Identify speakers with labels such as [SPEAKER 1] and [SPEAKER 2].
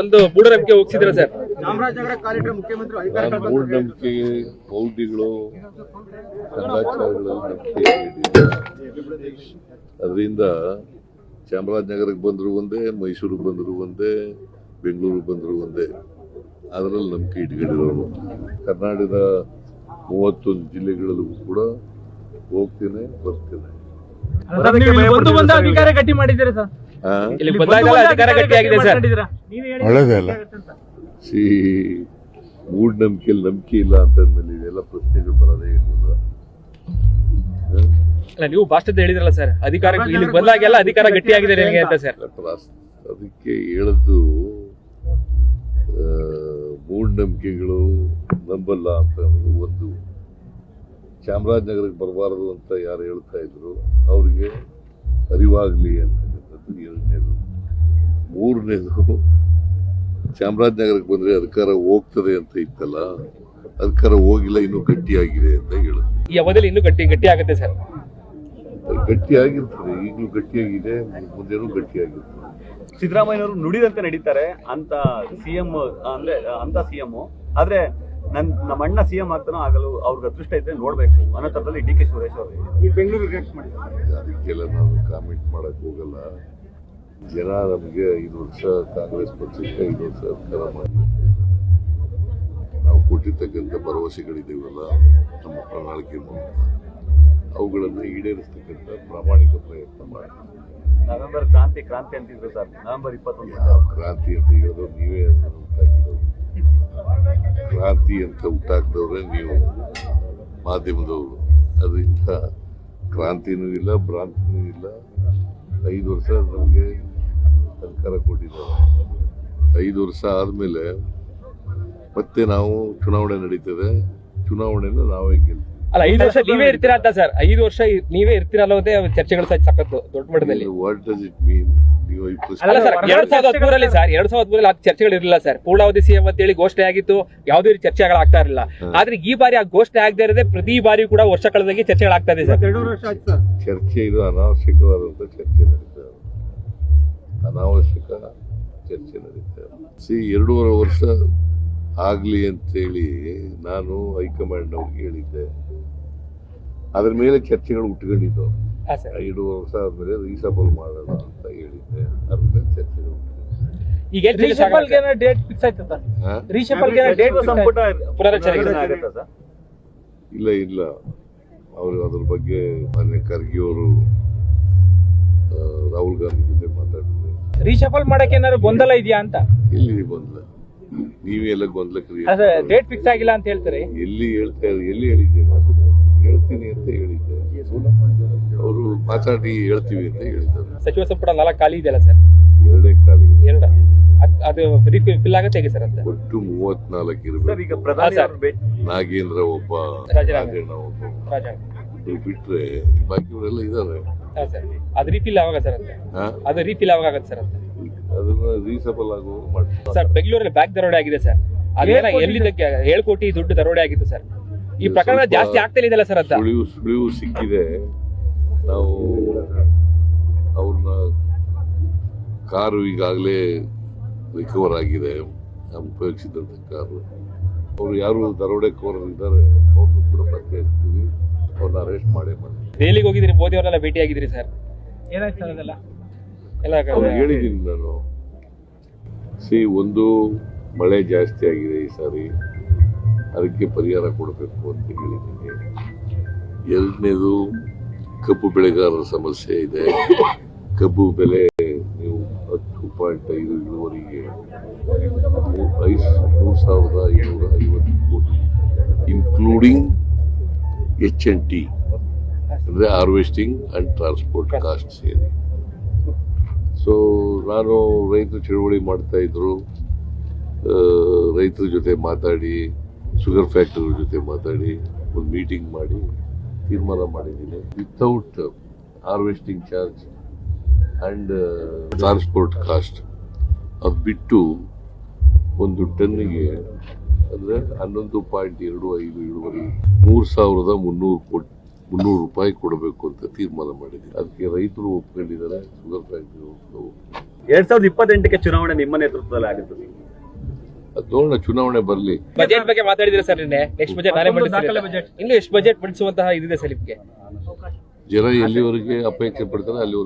[SPEAKER 1] ಒಂದು ಮೂಢನಂಬಿಕೆ ಹೋಗ್ಸಿದ್ರ ಸರ್.
[SPEAKER 2] ಮೂಢನಂಬಿಕೆ ಮೌಢ್ಯಗಳು ಕಂದಾಚಾರಗಳು ನಂಬಿಕೆ ಅದರಿಂದ ಚಾಮರಾಜನಗರಕ್ಕೆ ಬಂದ್ರು ಒಂದೇ ಮೈಸೂರಿಗೆ ಬಂದ್ರು ಒಂದೇ ಬೆಂಗಳೂರಿಗೆ ಬಂದ್ರು ಒಂದೇ ಅದರಲ್ಲಿ ನಂಬಿಕೆ ಇಟ್ಕೊಂಡಿರೋರು ಕರ್ನಾಟಕದ ಮೂವತ್ತೊಂದು ಜಿಲ್ಲೆಗಳಲ್ಲೂ ಕೂಡ ಹೋಗ್ತೇನೆ ಬರ್ತೇನೆ
[SPEAKER 3] ಬಂದು ಬಂದ ಅಧಿಕಾರ ಗಟ್ಟಿ ಮಾಡಿದ್ದೀರಾ ಸರ್?
[SPEAKER 1] ಇಲ್ಲಿ ಬಂದಾಗೆಲ್ಲ ಅಧಿಕಾರ ಗಟ್ಟಿಯಾಗಿದೆ ಸರ್.
[SPEAKER 2] ಸಿ ಮೂಢನಂಬಿಕೆಯಲ್ಲಿ ನಂಬಿಕೆ ಇಲ್ಲ ಅಂತಂದ್ಮೇಲೆ ಇದೆಲ್ಲ ಪ್ರಶ್ನೆಗಳು ಬರೋದೇ ಏನಿಲ್ಲ
[SPEAKER 1] ಅಲ್ಲ ನೀವು ಭಾಷಣದ ಹೇಳಿದ್ರಲ್ಲ ಸರ್ ಅಧಿಕಾರ ಇಲ್ಲಿ ಬಂದಾಗೆಲ್ಲ ಅಧಿಕಾರ ಗಟ್ಟಿಯಾಗಿದೆ ನಿಮಗೆ ಅಂತ ಸರ್.
[SPEAKER 2] ಅದಕ್ಕೆ ಹೇಳದ್ದು ಆ, ಮೂಢನಂಬಿಕೆಗಳು ನಂಬಲ್ಲ ಅಂತ ಒಂದು. ಚಾಮರಾಜನಗರಕ್ಕೆ ಬರಬಾರದು ಅಂತ ಯಾರು ಹೇಳ್ತಾ ಇದ್ರು ಅವ್ರಿಗೆ ಅರಿವಾಗ್ಲಿ ಅಂತಕ್ಕಂಥದ್ದು ಎರಡನೇದು ಮೂರನೇದು ಚಾಮರಾಜನಗರಕ್ಕೆ ಬಂದ್ರೆ ಅಧಿಕಾರ ಹೋಗ್ತದೆ ಅಂತ ಇತ್ತಲ್ಲ ಅಧಿಕಾರ ಹೋಗಿಲ್ಲ ಇನ್ನೂ ಗಟ್ಟಿಯಾಗಿದೆ ಅಂತ ಹೇಳುದು
[SPEAKER 1] ಈ ಅವಧಿಯಲ್ಲಿ ಇನ್ನೂ ಗಟ್ಟಿ ಗಟ್ಟಿ ಆಗುತ್ತೆ ಸರ್
[SPEAKER 2] ಗಟ್ಟಿಯಾಗಿರ್ತದೆ ಈಗಲೂ ಗಟ್ಟಿಯಾಗಿದೆ ಮುಂದೆನೂ ಗಟ್ಟಿಯಾಗಿರ್ತದೆ.
[SPEAKER 4] ಸಿದ್ದರಾಮಯ್ಯನವರು ನುಡಿದಂತೆ ನಡೀತಾರೆ ಅಂತ ಸಿಎಂ ಅಂದ್ರೆ ಅಂತ ಸಿಎಂ ಆದ್ರೆ ನನ್ ನಮ್ಮ ಅಣ್ಣ ಸಿ ಎಂ ಆಗ್ತಾನೋ ಆಗಲು ಅವ್ರಿಗೆ ಅದೃಷ್ಟ ಇದ್ರೆ ನೋಡ್ಬೇಕು. ಅನ್ನೋ ಥರದಲ್ಲಿ ಡಿ ಕೆ ಸುರೇಶ್ ಅವರು.
[SPEAKER 5] ಈ ಬೆಂಗಳೂರು ರಿಯಾಕ್ಟ್ ಮಾಡಿದ್ದಾರೆ
[SPEAKER 2] ಅದಕ್ಕೆಲ್ಲ ನಾವು ಕಾಮೆಂಟ್ ಮಾಡಕ್ ಹೋಗಲ್ಲ. ಜನ ನಮಗೆ ಐದು ವರ್ಷ ಕಾಂಗ್ರೆಸ್ ಪಕ್ಷಕ್ಕೆ ಐದು ವರ್ಷ ಅಧಿಕಾರ ಮಾಡಿ ನಾವು ಕೊಟ್ಟಿರ್ತಕ್ಕಂಥ ಭರವಸೆಗಳಿದ್ದೀವಲ್ಲ ನಮ್ಮ ಪ್ರಣಾಳಿಕೆ ಮೂಲಕ. ಅವುಗಳನ್ನು ಈಡೇರಿಸ್ತಕ್ಕಂಥ ಪ್ರಾಮಾಣಿಕ ಪ್ರಯತ್ನ ಮಾಡಿ.
[SPEAKER 4] ನವೆಂಬರ್ ಕ್ರಾಂತಿ ಕ್ರಾಂತಿ ಅಂತಿದ್ರು ಸರ್. ನವೆಂಬರ್ ಇಪ್ಪತ್ತೊಂದು.
[SPEAKER 2] ಕ್ರಾಂತಿ ಅಂತ ಹೇಳೋದು ನೀವೇ ಕ್ರಾಂತಿ ಅಂತ ಹುಟ್ಟಾಕ್ದವ್ರೆ ನೀವು ಮಾಧ್ಯಮದವರು. ಅದರಿಂದ ಕ್ರಾಂತಿನೂ ಇಲ್ಲ ಭ್ರಾಂತಿನೂ ಇಲ್ಲ. ಐದು ವರ್ಷ ನಮಗೆ ಸರ್ಕಾರ ಕೊಟ್ಟಿದ್ದಾರೆ. ಐದು ವರ್ಷ ಆದಮೇಲೆ ಮತ್ತೆ ನಾವು ಚುನಾವಣೆ ನಡೀತದೆ. ಚುನಾವಣೆನ ನಾವೇ ಗೆಲ್ತೀವಿ.
[SPEAKER 1] ಅಲ್ಲ ಐದು ವರ್ಷ ನೀವೇ ಇರ್ತೀರಾ ಅಂತ ಸರ್? ಐದು ವರ್ಷ ನೀವೇ ಇರ್ತೀರಾ ಅನ್ನೋದೇ ಚರ್ಚೆಗಳು ಸಹ ಸಖತ್ತು ದೊಡ್ಡ ಮಟ್ಟದಲ್ಲಿ.
[SPEAKER 2] ವಾಟ್ ಡಸ್ ಇಟ್ ಮೀನ್
[SPEAKER 1] ಅಲ್ಲ ಸರ್ ಎರಡ್ ಸಾವಿರದ ಹದಿಮೂರಲ್ಲಿ ಸರ್ ಎರಡ್ ಸಾವಿರದ ಹದಿಮೂರಲ್ಲಿ ಆ ಚರ್ಚೆಗಳು ಇರಲಿಲ್ಲ ಸರ್. ಪೂರ್ಣಾವಧಿ ಸಿಎಂ ಅಂತ ಹೇಳಿ ಘೋಷಣೆ ಆಗಿತ್ತು ಯಾವುದೇ ರೀತಿ ಚರ್ಚೆಗಳಾಗ್ತಾ ಇರಲಿಲ್ಲ. ಆದ್ರೆ ಈ ಬಾರಿ ಆ ಘೋಷಣೆ ಆಗದೆ ಇರದೆ ಪ್ರತಿ ಬಾರಿ ಕೂಡ ವರ್ಷ ಕಳೆದಾಗಿ ಚರ್ಚೆಗಳು ಆಗ್ತಾ ಇದೆ ಸರ್.
[SPEAKER 5] ಎರಡೂವರೆ ವರ್ಷ ಆಯ್ತು ಸರ್.
[SPEAKER 2] ಚರ್ಚೆ ಇದು ಅನಾವಶ್ಯಕವಾದಂತ ಚರ್ಚೆ ನಡೀತಾ ಇದೆ. ಅನಾವಶ್ಯಕ ಚರ್ಚೆ ನಡೀತಾ ಇದೆ. ಸಿ ಎರಡೂವರೆ ವರ್ಷ ಆಗಲಿ ಅಂತೇಳಿ ನಾನು ಹೈಕಮಾಂಡ್ ಅವ್ರಿಗೆ ಹೇಳಿದ್ದೆ. ಅದ್ರ ಮೇಲೆ ಚರ್ಚೆಗಳು ಉಟ್ಕೊಂಡಿದ್ದು
[SPEAKER 1] ಎರಡು
[SPEAKER 2] ಎರಡೂವರೆ ವರ್ಷ ಆದ್ಮೇಲೆ ರೀಸಬಲ್ ಮಾಡೋಣ ಅಂತ ಹೇಳಿದ್ದೆ
[SPEAKER 1] ಈಗ
[SPEAKER 3] ರೀಶಫಲ್
[SPEAKER 1] ಆಗಲ್ಲ
[SPEAKER 3] ಡೇಟ್ ಫಿಕ್ಸ್ ಆಯ್ತು ಸರ್?
[SPEAKER 2] ಹಾ?
[SPEAKER 3] ಗೆ ಡೇಟ್
[SPEAKER 4] ಸಂಪುಟ ಸರ್?
[SPEAKER 2] ಇಲ್ಲ ಇಲ್ಲ. ಅವರು ಅದ್ರ ಬಗ್ಗೆ ಮಾನ್ಯ ಖರ್ಗೆ ಅವರು ರಾಹುಲ್ ಗಾಂಧಿ ಜೊತೆ ಮಾತಾಡಿದ್ರು
[SPEAKER 3] ರೀಶಫಲ್ ಮಾಡಕ್ಕೆ ಏನಾದ್ರು ಗೊಂದಲ ಇದೆಯಾ ಅಂತ?
[SPEAKER 2] ಎಲ್ಲಿ ಗೊಂದಲ? ಎಲ್ಲ ಗೊಂದಲ ಕ್ರಿಯೇಟ್
[SPEAKER 3] ಅದೇ ಡೇಟ್ ಫಿಕ್ಸ್ ಆಗಿಲ್ಲ ಅಂತ ಹೇಳ್ತಾರೆ?
[SPEAKER 2] ಎಲ್ಲಿ ಹೇಳ್ತಾ ಎಲ್ಲಿ ಹೇಳಿದ್ದೆ ನಾನು ಹೇಳ್ತೀನಿ ಅಂತ ಹೇಳಿದ್ದೆ ಅವರು ಮಾತಾಡಿ ಹೇಳ್ತೀವಿ ಅಂತ ಹೇಳಿದ್ದಾರೆ.
[SPEAKER 1] ಸಚಿವ ಸಂಪುಟ ನಾಲ್ಕು ಖಾಲಿ ಇದೆಯಲ್ಲ ಸರ್?
[SPEAKER 2] ಎರಡೇ ಕಾಲಿಗೆ
[SPEAKER 1] ಎರಡ. ಅದ್- ಅದು ಫಿಲ್ ಆಗುತ್ತೆ ಹೇಗೆ ಸರ್ ಅಂತ?
[SPEAKER 2] ಒಟ್ಟು ಮೂವತ್ನಾಲ್ಕು
[SPEAKER 4] ಸರ್
[SPEAKER 2] ಇರಬೇಕು
[SPEAKER 4] ಈಗ ಪ್ರಧಾನಿ
[SPEAKER 1] ಹಾ, ಸರ್.
[SPEAKER 4] ಅವರು ಭೇಟಿ
[SPEAKER 2] ನಾಗೇಂದ್ರ ಒಬ್ಬ
[SPEAKER 1] ರಾಜೀನಾಮೆ.
[SPEAKER 2] ರಾಜಣ್ಣ ಒಬ್ಬ.
[SPEAKER 1] ರಾಜ
[SPEAKER 2] ಇವ್ರು ಬಿಟ್ರೆ ಬಾಕಿಯವರೆಲ್ಲ ಇದ್ದಾರೆ.
[SPEAKER 1] ಹಾ ಸರ್. ಅದು ರೀಫಿಲ್ ಯಾವಾಗ ಸರ್ ಅಂತ?
[SPEAKER 2] ಹಾ?
[SPEAKER 1] ಅದು ರೀಫಿಲ್ ಯಾವಾಗ ಆಗುತ್ತೆ ಸರ್ ಅಂತ?
[SPEAKER 2] ಅದನ್ನ ರೀಸಬಲ್ ಆಗೋ ಮಾಡ್ತಾರೆ
[SPEAKER 1] ಸರ್ ಬೆಂಗಳೂರಲ್ಲಿ ಬ್ಯಾಂಕ್ ದರೋಡೆ ಆಗಿದೆ ಸರ್. ಅದೇನ
[SPEAKER 3] ಎಲ್ಲಿದ್ದಕ್ಕೆ
[SPEAKER 1] ಎಲ್ಲಿಂದ ಏಳು ಕೋಟಿ ದುಡ್ಡು ದರೋಡೆ ಆಗಿತ್ತು ಸರ್. ಈ
[SPEAKER 2] ಇದು
[SPEAKER 1] ಪ್ರಕರಣ
[SPEAKER 2] ಸ್ವಲ್ಪ
[SPEAKER 1] ಜಾಸ್ತಿ ಆಗ್ತಾ ಇದೆಯಲ್ಲ ಸರ್ ಅಂತ?
[SPEAKER 2] ಸುಳಿವು ಸುಳಿವು ಸಿಕ್ಕಿದೆ. ನಾವು ಅವ್ರನ್ನ ಕಾರು ಈಗಾಗಲೇ ರಿಕವರ್ ಆಗಿದೆ. ಉಪಯೋಗಿಸಿದಂಥ ಕಾರು. ಅವರು ಯಾರು ದರೋಡೆ ಇದ್ದಾರೆ ಅವ್ರನ್ನು ಕೂಡ ಪತ್ತೆ ಹಚ್ತೀವಿ ಅವ್ರನ್ನ ಅರೆಸ್ಟ್ ಮಾಡೇ ಮಾಡ್ತೀವಿ.
[SPEAKER 1] ದೆಹಲಿಗೆ ಹೋಗಿದ್ರಿ ಮೋದಿ ಅವರೆಲ್ಲ ಭೇಟಿ ಆಗಿದ್ರಿ ಸರ್?
[SPEAKER 3] ಏನಾಯ್ತು ಸರ್ ಅದೆಲ್ಲ?
[SPEAKER 1] ಎಲ್ಲ
[SPEAKER 2] ಹೇಳಿದ್ದೀನಿ ನಾನು. ಸಿ ಒಂದು ಮಳೆ ಜಾಸ್ತಿ ಆಗಿದೆ ಈ ಸಾರಿ. ಅದಕ್ಕೆ ಪರಿಹಾರ ಕೊಡಬೇಕು ಅಂತ ಹೇಳಿದ್ದೀನಿ. ಎರಡನೇದು ಕಬ್ಬು ಬೆಳೆಗಾರರ ಸಮಸ್ಯೆ ಇದೆ. ಕಬ್ಬು ಬೆಲೆ ಪಾಯಿಂಟ್ ಐದು ಇಳುವರಿಗೆ ಮೂರು ಸಾವಿರದ ಐನೂರ ಐವತ್ತು ಕೋಟಿ ಇನ್ಕ್ಲೂಡಿಂಗ್ ಎಚ್ ಎನ್ ಟಿ ಅಂದರೆ ಹಾರ್ವೆಸ್ಟಿಂಗ್ ಆ್ಯಂಡ್ ಟ್ರಾನ್ಸ್ಪೋರ್ಟ್ ಕಾಸ್ಟ್ ಸೇರಿ. ಸೊ ನಾನು ರೈತರು ಚಳುವಳಿ ಮಾಡ್ತಾ ಇದ್ರು ರೈತರ ಜೊತೆ ಮಾತಾಡಿ ಶುಗರ್ ಫ್ಯಾಕ್ಟರಿ ಜೊತೆ ಮಾತಾಡಿ ಒಂದು ಮೀಟಿಂಗ್ ಮಾಡಿ ತೀರ್ಮಾನ ಮಾಡಿದ್ದೀನಿ. Without harvesting charge and transport cost ಅದು ಬಿಟ್ಟು ಒಂದು ಟನ್ನಿಗೆ ಅಂದರೆ ಹನ್ನೊಂದು ಪಾಯಿಂಟ್ ಎರಡು ಐದು ಇಳುವರಿ ಮೂರು ಸಾವಿರದ ಮುನ್ನೂರು ಕೋಟಿ ಮುನ್ನೂರು ರೂಪಾಯಿ ಕೊಡಬೇಕು ಅಂತ ತೀರ್ಮಾನ ಮಾಡಿದ್ದೀನಿ ಅದಕ್ಕೆ ರೈತರು ಒಪ್ಕೊಂಡಿದ್ದಾರೆ ಶುಗರ್ ಫ್ಯಾಕ್ಟ್ರಿ ಒಪ್ಕೊಂಡು
[SPEAKER 4] ಎರಡ್ ಸಾವಿರದ ಇಪ್ಪತ್ತೆಂಟಕ್ಕೆ ಚುನಾವಣೆ ನಿಮ್ಮ ನೇತೃತ್ವದಲ್ಲಿ ಆಗುತ್ತದೆ
[SPEAKER 2] ಅದ್ ನೋಡೋಣ ಚುನಾವಣೆ ಬರಲಿ.
[SPEAKER 1] ಬಜೆಟ್ ಬಗ್ಗೆ ಮಾತಾಡಿದ್ರೆ ಸರ್ ನಿನ್ನೆ? ನೆಕ್ಸ್ಟ್ ಬಜೆಟ್ ನಾಳೆ
[SPEAKER 3] ಬಜೆಟ್
[SPEAKER 1] ಇನ್ನು ಎಷ್ಟು ಬಜೆಟ್ ಮಂಡಿಸುವಂತಹ ಇದಿದೆ ಸರ್ ನಿಮಗೆ?
[SPEAKER 2] ಜನ ಎಲ್ಲಿವರೆಗೆ ಅಪೇಕ್ಷೆ ಪಡ್ತಾರೆ ಅಲ್ಲಿ